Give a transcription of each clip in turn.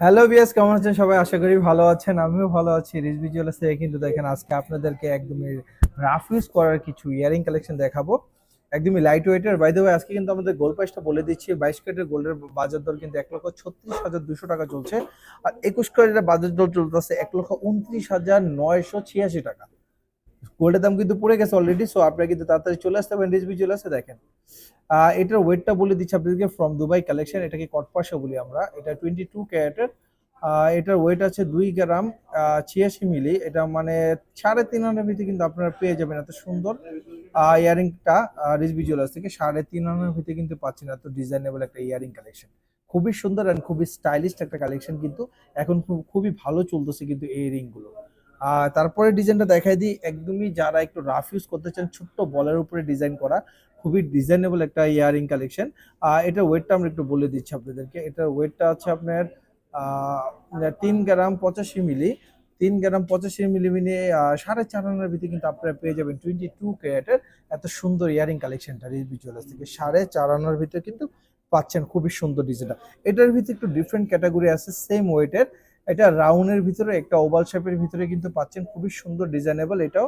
Hello BS কেমন আছেন? সবাই আশা করি ভালো আছেন, আমিও ভালো আছি। রিজ ভিজুয়াল থেকে কিন্তু দেখেন, আজকে আপনাদেরকে একদমই রাফ ইউজ করার কিছু ইয়ারিং কালেকশন দেখাবো। একদমই লাইট ওয়েটের বাই দ্য আজকে কিন্তু আমাদের গোল্ড প্রাইসটা বলে দিচ্ছি। বাইশ ক্যারেটের গোল্ডের বাজার দর কিন্তু এক লক্ষ ছত্রিশ হাজার দুশো টাকা চলছে। আর একুশ ক্যারেটের বাজার দর চলতেছে এক লক্ষ উনত্রিশ হাজার নয়শো ছিয়াশি টাকা। গোল্ডের দাম কিন্তু পড়ে গেছে অলরেডি সো আপনারা কিন্তু তাড়াতাড়ি চলে আসতে পারেন রিজভি জুয়েলার্সে দেখেন। আহ, এটার ওয়েটটা বলে দিচ্ছি আপনাদেরকে ফ্রম দুবাই কালেকশন এটাকে কটপাশা বলি আমরা। এটা টোয়েন্টি টু ক্যারেটের এটার ওয়েট আছে দুই গ্রাম ছিয়াশি মিলি এটা মানে সাড়ে তিন আনার ভিতরে কিন্তু আপনারা পেয়ে যাবেন এত সুন্দর ইয়ারিংটা রিজবি জুয়েলার্স থেকে সাড়ে তিন আনার ভিতরে কিন্তু পাচ্ছেন এত ডিজাইনেবল একটা ইয়ারিং কালেকশন খুবই সুন্দর অ্যান্ড খুবই স্টাইলিশ একটা কালেকশন কিন্তু এখন খুব- খুবই ভালো চলতেছে কিন্তু এই রিংগুলো আর তারপরে ডিজাইনটা দেখাই দিই। একদমই যারা একটু রাফ ইউজ করতে চান, ছোট্ট বলের উপরে ডিজাইন করা, খুবই ডিজাইনেবল একটা ইয়ারিং কালেকশন আর এটার ওয়েটটা আমরা একটু বলে দিচ্ছি আপনাদেরকে। এটার ওয়েটটা আছে আপনার তিন গ্রাম পঁচাশি মিলি, তিন গ্রাম পঁচাশি মিলি মিলি সাড়ে চার আনার ভিতরে কিন্তু আপনারা পেয়ে যাবেন টোয়েন্টি টু ক্যারেটের এত সুন্দর ইয়ারিং কালেকশনটা রিজবি জুয়েলার্স থেকে। সাড়ে চার আনার ভিতরে কিন্তু পাচ্ছেন খুবই সুন্দর ডিজাইনটা এটার ভিতরে একটু ডিফারেন্ট ক্যাটাগরি আছে সেম ওয়েটের এটা রাউন্ডের ভিতরে একটা ওভাল শেপের ভিতরে কিন্তু পাচ্ছেন। খুবই সুন্দর ডিজাইনেবল এটাও।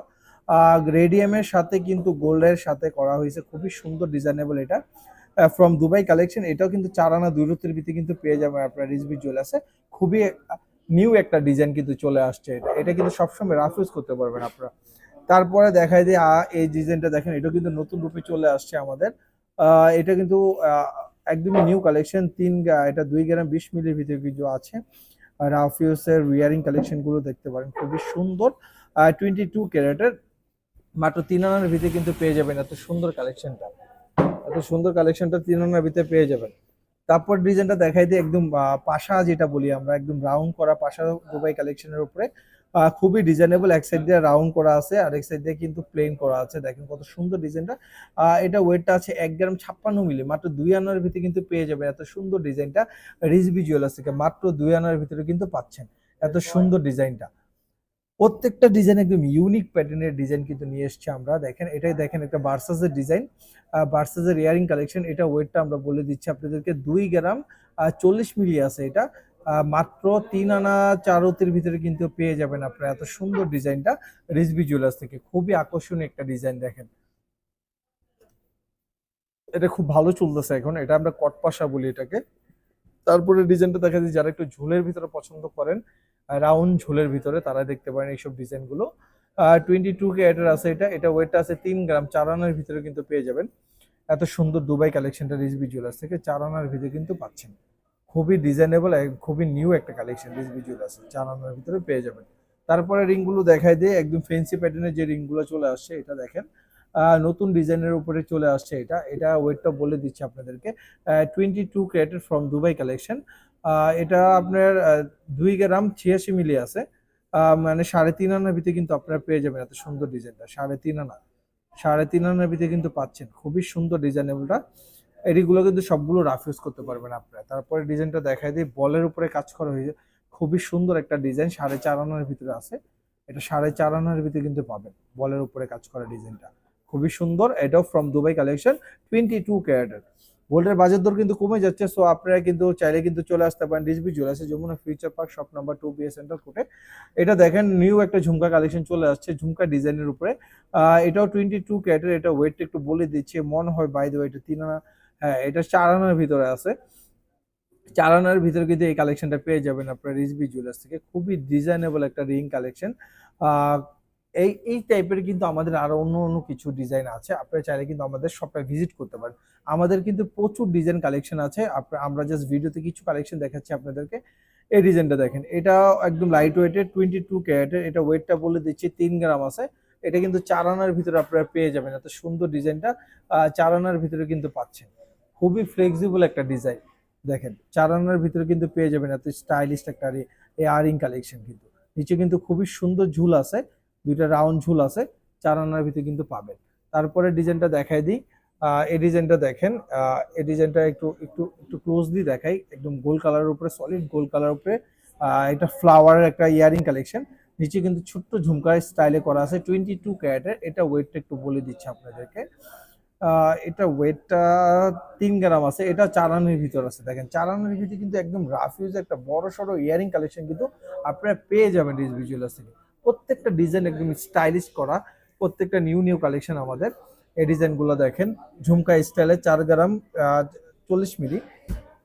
রেডিয়ামের সাথে কিন্তু গোল্ডের সাথে করা হয়েছে। খুবই সুন্দর ডিজাইনেবল এটা। ফ্রম দুবাই কালেকশন এটাও কিন্তু চার আনা দূরত্বের ভিতরে কিন্তু পেয়ে যাবেন আপনার রিজবি জুয়েলার্সে খুবই নিউ একটা ডিজাইন কিন্তু চলে আসছে এটা। এটা কিন্তু সবসময় রাফ ইউজ করতে পারবেন আপনারা। তারপরে দেখাই দিয়ে আ, এই ডিজাইনটা দেখেন এটা কিন্তু নতুন রূপে চলে আসছে আমাদের। এটা কিন্তু একদমই নিউ কালেকশন তিন এটা দুই গ্রাম বিশ মিলির ভিতরে কিছু আছে। রাফ ইউজের রিয়ারিং কালেকশনগুলো দেখতে পারেন। খুবই সুন্দর টোয়েন্টি টু ক্যারেটের মাত্র তিন আনার ভিতরে কিন্তু পেয়ে যাবেন এত সুন্দর কালেকশনটা এত সুন্দর কালেকশনটা তিন আনার ভিতরে পেয়ে যাবেন। তারপর ডিজাইনটা দেখাই দিই একদম পাশা যেটা বলি আমরা, একদম রাউন্ড করা পাশা দুবাই কালেকশনের উপরে। খুবই ডিজাইনেবল এক সাইড দিয়ে রাউন্ড করা আছে আর এক সাইড দিয়ে কিন্তু প্লেন করা আছে। দেখেন কত সুন্দর ডিজাইনটা এটা ওয়েটটা আছে এক গ্রাম ছাপ্পান্ন মিলি মাত্র দুই আনার ভিতরে কিন্তু পেয়ে যাবেন এত সুন্দর ডিজাইনটা রিজবি জুয়েলার্স থেকে মাত্র দুই আনার ভিতরে কিন্তু পাচ্ছেন এত সুন্দর ডিজাইনটা প্রত্যেকটা ডিজাইন একদম ইউনিক প্যাটার্নের ডিজাইন কিন্তু নিয়ে এসেছি আমরা। দেখেন এটাই দেখেন একটা বার্সাসের ডিজাইন বার্সাসের ইয়ারিং কালেকশন এটা ওয়েটটা আমরা বলে দিচ্ছি আপনাদেরকে। দুই গ্রাম চল্লিশ মিলি আছে এটা। মাত্র তিন আনা চারতির ভিতরে কিন্তু পেয়ে যাবেন আপনারা। এত সুন্দর ডিজাইনটা রিজবি জুয়েলার্স থেকে। খুবই আকর্ষণীয় একটা ডিজাইন দেখেন। এটা খুব ভালো চলতেছে এখন। এটা আমরা কটপাশা বলি এটাকে। তারপরে ডিজাইনটা দেখা যায়, যারা একটু ঝোলের ভিতরে পছন্দ করেন রাউন্ড ঝোলের ভিতরে, তারা দেখতে পারেন এইসব ডিজাইনগুলো টোয়েন্টি টু ক্যারেটের আছে এটা। এটা ওয়েটটা আছে তিন গ্রাম। চার আনার ভিতরে কিন্তু পেয়ে যাবেন। এত সুন্দর দুবাই কালেকশনটা রিজবি জুয়েলার্স থেকে। চার আনার ভিতরে কিন্তু পাচ্ছেন। খুবই ডিজাইনেবল খুবই নিউ একটা কালেকশন রিজবি জুয়েলার্স চার আনার ভিতরে পেয়ে যাবেন। তারপরে রিংগুলো দেখাই দিয়ে একদম ফেন্সি প্যাটার্নের যে রিংগুলো চলে আসছে, এটা দেখেন। নতুন ডিজাইনের উপরে চলে আসছে এটা। এটা ওয়েটটা বলে দিচ্ছি আপনাদেরকে। টোয়েন্টি টু ক্যারেটের ফ্রম দুবাই কালেকশন এটা আপনার দুই গ্রাম ছিয়াশি মিলি আছে। মানে সাড়ে তিন আনার ভিতরে কিন্তু আপনারা পেয়ে যাবেন এত সুন্দর ডিজাইনটা সাড়ে তিন আনা। সাড়ে তিন আনার ভিতরে কিন্তু পাচ্ছেন। খুবই সুন্দর ডিজাইনেবলটা এটিগুলো কিন্তু সবগুলো রাফ ইউজ করতে পারবেন আপনারা। তারপরে ডিজাইনটা দেখাই দিই, বলের উপরে কাজ করা হয়েছে খুবই সুন্দর একটা ডিজাইন সাড়ে চার আনার ভিতরে আছে। এটা সাড়ে চার আনার ভিতরে কিন্তু পাবেন, বলের উপরে কাজ করা ডিজাইনটা খুবই সুন্দর, এটাও from Dubai collection twenty two ক্যারেটের গোল্ডের বাজার দর কিন্তু কমে যাচ্ছে সো আপনারা কিন্তু চাইলে কিন্তু চলে আসতে পারেন ডিসবি জুয়েলার্সে Jamuna Future Park shop number two B centre কোর্টে। এটা দেখেন নিউ একটা ঝুমকা কালেকশন চলে আসছে, ঝুমকা ডিজাইনের উপরে। এটাও টোয়েন্টি টু ক্যারেটের এটা ওয়েট একটু বলে দিচ্ছে, মনে হয় বাই দ্য এটা তিন আনা হ্যাঁ এটা চার আনার ভিতরে আছে। চার আনার ভিতরে কিন্তু এই কালেকশনটা পেয়ে যাবেন আপনার রিজবি জুয়েলার্স থেকে। খুবই ডিজাইনেবল একটা রিং কালেকশন এই এই টাইপের কিন্তু আমাদের আরও অন্য অন্য কিছু ডিজাইন আছে। আপনারা চাইলে কিন্তু আমাদের শপে ভিজিট করতে পারেন। আমাদের কিন্তু প্রচুর ডিজাইন কালেকশন আছে। আমরা জাস্ট ভিডিওতে কিছু কালেকশন দেখাচ্ছি আপনাদেরকে। এই ডিজাইনটা দেখেন। এটা একদম লাইট ওয়েটের টোয়েন্টি টু ক্যারেটের এটা ওয়েটটা বলে দিচ্ছি তিন গ্রাম আছে। এটা কিন্তু চার আনার ভিতরে আপনারা পেয়ে যাবেন। এত সুন্দর ডিজাইনটা চার আনার ভিতরে কিন্তু পাচ্ছেন। খুবই ফ্লেক্সিবল একটা ডিজাইন দেখেন, চার আনার ভিতরে কিন্তু পেয়ে যাবেন এত স্টাইলিশ একটা এয়ারিং কালেকশন কিন্তু। নিচে কিন্তু খুবই সুন্দর ঝুল আছে, দুইটা রাউন্ড ঝুল আছে, চার আনার ভিতরে কিন্তু পাবেন। তারপরে ডিজাইনটা দেখাই দিই। এই ডিজাইনটা দেখেন এই ডিজাইনটা একটু একটু একটু ক্লোজলি দেখাই। একদম গোল কালারের উপরে সলিড গোল কালার উপরে এটা ফ্লাওয়ারের একটা ইয়ারিং কালেকশন নিচে কিন্তু ছোট্ট ঝুমকার স্টাইলে করা আছে টোয়েন্টি টু ক্যারেটের। এটা ওয়েটটা একটু বলে দিচ্ছে আপনাদেরকে। এটা ওয়েটটা তিন গ্রাম আছে, এটা চার আনার ভিতর আছে। দেখেন চার আনার ভিতরে কিন্তু একদম রাফ ইউজ একটা বড় সড়ো ইয়ারিং কালেকশন কিন্তু আপনারা পেয়ে যাবেন জুয়েলার্স থেকে। প্রত্যেকটা ডিজাইন একদম স্টাইলিশ করা, প্রত্যেকটা নিউ নিউ কালেকশন আমাদের। এই ডিজাইনগুলো দেখেন, ঝুমকা স্টাইলে চার গ্রাম চল্লিশ মিলি,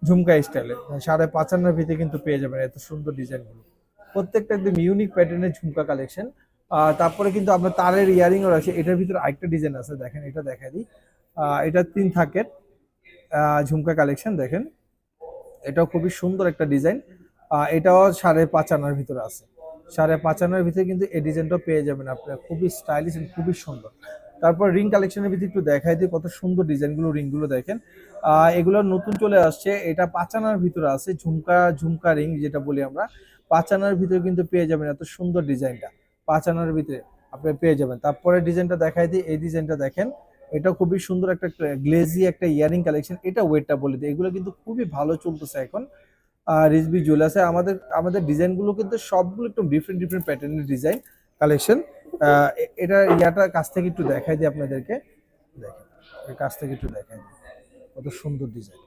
ঝুমকা স্টাইলে সাড়ে পাঁচ আনার ভিতরে কিন্তু পেয়ে যাবেন এত সুন্দর ডিজাইনগুলো প্রত্যেকটা একদম ইউনিক প্যাটার্নের ঝুমকা কালেকশন তারপরে কিন্তু আপনার তারের ইয়ারিংও রয়েছে। এটার ভিতরে আরেকটা ডিজাইন আছে, দেখেন, এটা দেখা দিই। এটা তিন থাকের ঝুমকা কালেকশন, দেখেন। এটাও খুবই সুন্দর একটা ডিজাইন। এটাও সাড়ে পাঁচ আনার ভিতরে আছে। সাড়ে পাঁচ আনার ভিতরে কিন্তু এই ডিজাইনটা পেয়ে যাবেন আপনারা খুবই স্টাইলিশ খুবই সুন্দর। তারপর রিং কালেকশনের ভিতরে একটু দেখাই দিই, কত সুন্দর ডিজাইনগুলো রিংগুলো দেখেন। এগুলো নতুন চলে আসছে। এটা পাঁচ আনার ভিতরে আছে, ঝুমকা ঝুমকা রিং যেটা বলি আমরা। পাঁচ আনার ভিতরে কিন্তু পেয়ে যাবেন এত সুন্দর ডিজাইনটা। পাঁচ আনার ভিতরে আপনি পেয়ে যাবেন। তারপরে ডিজাইনটা দেখাই দিই। এই ডিজাইনটা দেখেন, এটা খুবই সুন্দর একটা গ্লেজি একটা ইয়ারিং কালেকশন এটা ওয়েটটা বলে দিই। এগুলো কিন্তু খুবই ভালো চলতেছে এখন। আর রিজবি জুয়েলার্সে আমাদের আমাদের ডিজাইনগুলো কিন্তু সবগুলো একটু ডিফারেন্ট ডিফারেন্ট প্যাটার্নের ডিজাইন কালেকশন এটা ইয়াটা কাছ থেকে একটু দেখাই দিই আপনাদেরকে। দেখেন কাছ থেকে একটু দেখাই দিই। কত সুন্দর ডিজাইন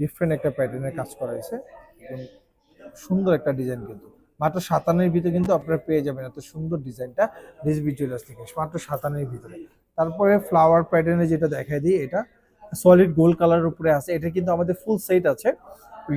ডিফারেন্ট একটা প্যাটার্নের কাজ করা হয়েছে। সুন্দর একটা ডিজাইন কিন্তু। মাত্র সাতানের ভিতরে কিন্তু আপনারা পেয়ে যাবেন এত সুন্দর ডিজাইনটা বি জুয়েলার্স থেকে। মাত্র সাতানের ভিতরে। তারপরে ফ্লাওয়ার প্যাটার্নে যেটা দেখায় দিই, এটা সলিড গোল্ড কালারের উপরে আছে। এটা কিন্তু আমাদের ফুল সেট আছে।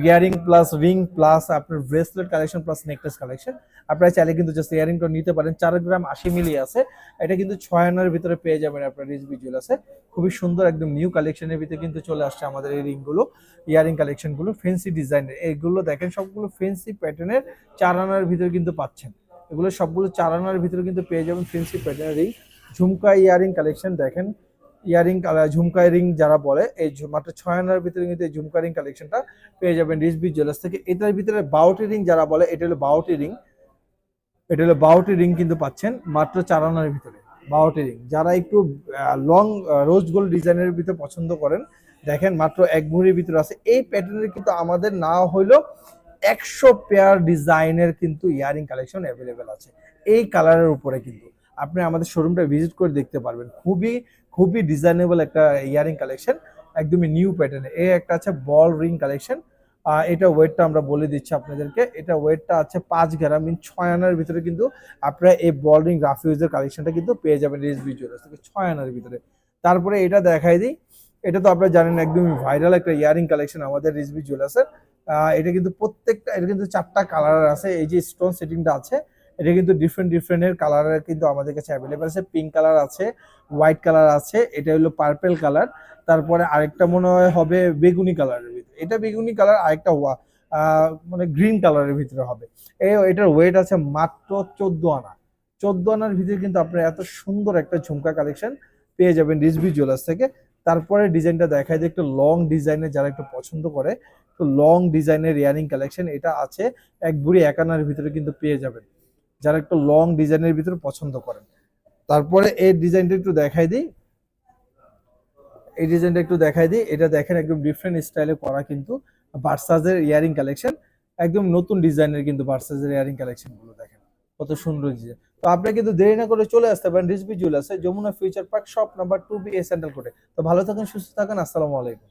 ইয়ারিং প্লাস রিং প্লাস আপনার bracelet collection plus necklace collection. আপনারা চাইলে কিন্তু জাস্ট ইয়ারিংটা নিতে পারেন। চার গ্রাম আশি মিলি আছে। এটা কিন্তু ছয় আনার ভিতরে পেয়ে যাবেন আপনার রিজবি জুয়েলার্সে খুবই সুন্দর একদম নিউ কালেকশনের ভিতরে কিন্তু চলে আসছে আমাদের এই রিংগুলো, ইয়ারিং কালেকশনগুলো ফেন্সি ডিজাইনের এইগুলো দেখেন, সবগুলো ফেন্সি প্যাটার্নের চার আনার ভিতরে কিন্তু পাচ্ছেন। এগুলো সবগুলো চার আনার ভিতরে কিন্তু পেয়ে যাবেন ফেন্সি প্যাটার্নের রিং। ঝুমকা ইয়ারিং কালেকশন দেখেন ইয়ারিং ঝুমকা রিং যারা বলে, এই মাত্র ছয় আনার ভিতরে কিন্তু এই ঝুমকা রিং কালেকশনটা পেয়ে যাবেন রিসবি জুয়েলার্স থেকে। এটার ভিতরে বাউটি রিং যারা বলে, এটা হলো বাউটি রিং। এটা হলো বাউটি রিং কিন্তু পাচ্ছেন মাত্র চার আনার ভিতরে, বাউটি রিং। যারা একটু লং রোজ গোল্ড ডিজাইনের ভিতরে পছন্দ করেন, দেখেন মাত্র এক ভরির ভিতরে আছে। এই প্যাটার্নের কিন্তু আমাদের না হইল একশো পেয়ার ডিজাইনের কিন্তু ইয়ারিং কালেকশন অ্যাভেলেবেল আছে। এই কালারের উপরে কিন্তু। আপনি আমাদের শোরুমটা ভিজিট করে দেখতে পারবেন। খুবই খুবই ডিজাইনেবল একটা ইয়ারিং কালেকশন একদমই নিউ প্যাটার্নে এ। একটা আছে বল রিং কালেকশন এটা ওয়েটটা আমরা বলে দিচ্ছি আপনাদেরকে। এটা ওয়েটটা আছে পাঁচ গ্রাম মিন ছয় আনার ভিতরে কিন্তু আপনারা এই বল রিং রাফিউজের কালেকশনটা কিন্তু পেয়ে যাবেন রিসবি জুয়েলার্স থেকে ছয় আনার ভিতরে। তারপরে এটা দেখাই দিই। এটা তো আপনারা জানেন একদমই ভাইরাল একটা ইয়ারিং কালেকশন আমাদের রিসবি জুয়েলার্সের এটা কিন্তু প্রত্যেকটা, এটা কিন্তু চারটা কালার আছে। এই যে স্টোন সেটিংটা আছে এটা কিন্তু ডিফারেন্ট ডিফারেন্টের কালারের কিন্তু আমাদের কাছে অ্যাভেলেবেল আছে। পিঙ্ক কালার আছে হোয়াইট কালার আছে এটা হলো পার্পেল কালার তারপরে আরেকটা মনে হয় হবে বেগুনি কালারের ভিতরে। এটা বেগুনি কালার আরেকটা আহ, মানে গ্রিন কালারের ভিতরে হবে। এই এটার ওয়েট আছে মাত্র চোদ্দ আনা। চোদ্দ আনার ভিতরে কিন্তু আপনার এত সুন্দর একটা ঝুমকা কালেকশন পেয়ে যাবেন রিসবি জুয়েলার্স থেকে। তারপরে ডিজাইনটা দেখায় যে একটু লং ডিজাইনের যারা একটু পছন্দ করে একটু লং ডিজাইনের ইয়ারিং কালেকশন এটা আছে। এক বুড়ি এক আনার ভিতরে কিন্তু পেয়ে যাবেন। যারা একটু লং ডিজাইনের ভিতরে পছন্দ করেন। তারপরে এই ডিজাইনটা একটু দেখাই দিই। এই ডিজাইনটা একটু দেখাই দিই। এটা দেখেন একদম ডিফারেন্ট স্টাইলে করা কিন্তু ভার্সাজের ইয়ারিং কালেকশন একদম নতুন ডিজাইনের কিন্তু ভার্সাজের ইয়ারিং কালেকশনগুলো দেখেন। কত সুন্দর ডিজাইন তো আপনি কিন্তু দেরি না করে চলে আসতে পারেন রিসবি জুয়েলার্সে Jamuna Future Park shop number two B A central কোর্টে তো ভালো থাকেন, সুস্থ থাকেন, আসসালামু আলাইকুম।